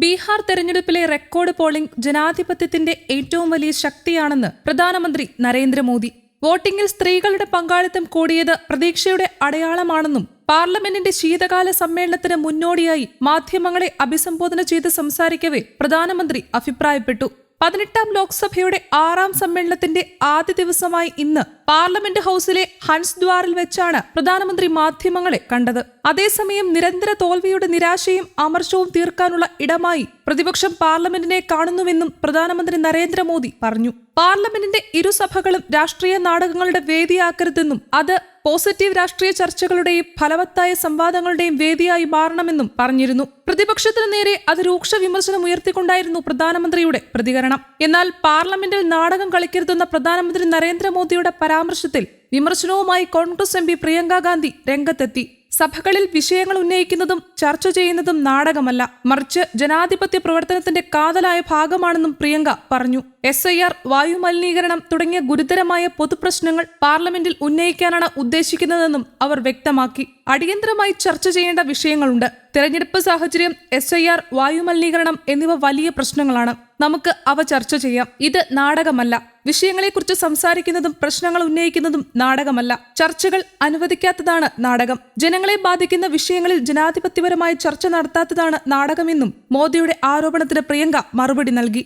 ബീഹാർ തെരഞ്ഞെടുപ്പിലെ record polling ജനാധിപത്യത്തിന്റെ ഏറ്റവും വലിയ ശക്തിയാണെന്ന് പ്രധാനമന്ത്രി നരേന്ദ്രമോദി. വോട്ടിംഗിൽ സ്ത്രീകളുടെ പങ്കാളിത്തം കൂടിയത് പ്രതീക്ഷയുടെ അടയാളമാണെന്നും പാർലമെന്റിന്റെ ശീതകാല സമ്മേളനത്തിന് മുന്നോടിയായി മാധ്യമങ്ങളെ അഭിസംബോധന ചെയ്ത് സംസാരിക്കവേ പ്രധാനമന്ത്രി അഭിപ്രായപ്പെട്ടു. പതിനെട്ടാം ലോക്സഭയുടെ ആറാം സമ്മേളനത്തിന്റെ ആദ്യ ദിവസമായി ഇന്ന് പാർലമെന്റ് ഹൌസിലെ ഹൻസ് ദ്വാറിൽ വെച്ചാണ് പ്രധാനമന്ത്രി മാധ്യമങ്ങളെ കണ്ടത്. അതേസമയം നിരന്തര തോൽവിയുടെ നിരാശയും അമർഷവും തീർക്കാനുള്ള ഇടമായി പ്രതിപക്ഷം പാർലമെന്റിനെ കാണുന്നുവെന്നും പ്രധാനമന്ത്രി നരേന്ദ്രമോദി പറഞ്ഞു. പാർലമെന്റിന്റെ ഇരുസഭകളും രാഷ്ട്രീയ നാടകങ്ങളുടെ വേദിയാക്കരുതെന്നും അത് പോസിറ്റീവ് രാഷ്ട്രീയ ചർച്ചകളുടെയും ഫലവത്തായ സംവാദങ്ങളുടെയും വേദിയായി മാറണമെന്നും പറഞ്ഞിരുന്നു. പ്രതിപക്ഷത്തിനു നേരെ അത് രൂക്ഷ വിമർശനം ഉയർത്തിക്കൊണ്ടായിരുന്നു പ്രധാനമന്ത്രിയുടെ പ്രതികരണം. എന്നാൽ പാർലമെന്റിൽ നാടകം കളിക്കരുതെന്ന പ്രധാനമന്ത്രി നരേന്ദ്രമോദിയുടെ പരാമർശത്തിൽ വിമർശനവുമായി കോൺഗ്രസ് എം പി പ്രിയങ്ക ഗാന്ധി രംഗത്തെത്തി. സഭകളിൽ വിഷയങ്ങൾ ഉന്നയിക്കുന്നതും ചർച്ച ചെയ്യുന്നതും നാടകമല്ല. മറിച്ച് ജനാധിപത്യ പ്രവർത്തനത്തിന്റെ കാതലായ ഭാഗമാണെന്നും പ്രിയങ്ക പറഞ്ഞു. എസ് ഐ ആർ വായുമലിനീകരണം തുടങ്ങിയ ഗുരുതരമായ പൊതുപ്രശ്നങ്ങൾ പാർലമെന്റിൽ ഉന്നയിക്കാനാണ് ഉദ്ദേശിക്കുന്നതെന്നും അവർ വ്യക്തമാക്കി. അടിയന്തരമായി ചർച്ച ചെയ്യേണ്ട വിഷയങ്ങളുണ്ട്. തെരഞ്ഞെടുപ്പ് സാഹചര്യം എസ് ഐ ആർ വായുമലിനീകരണം എന്നിവ വലിയ പ്രശ്നങ്ങളാണ്. നമുക്ക് അവ ചർച്ച ചെയ്യാം. ഇത് നാടകമല്ല. വിഷയങ്ങളെക്കുറിച്ച് സംസാരിക്കുന്നതും പ്രശ്നങ്ങൾ ഉന്നയിക്കുന്നതും നാടകമല്ല. ചർച്ചകൾ അനുവദിക്കാത്തതാണ് നാടകം. ജനങ്ങളെ ബാധിക്കുന്ന വിഷയങ്ങളിൽ ജനാധിപത്യപരമായി ചർച്ച നടത്താത്തതാണ് നാടകമെന്നും മോദിയുടെ ആരോപണത്തിന് പ്രിയങ്ക മറുപടി നൽകി.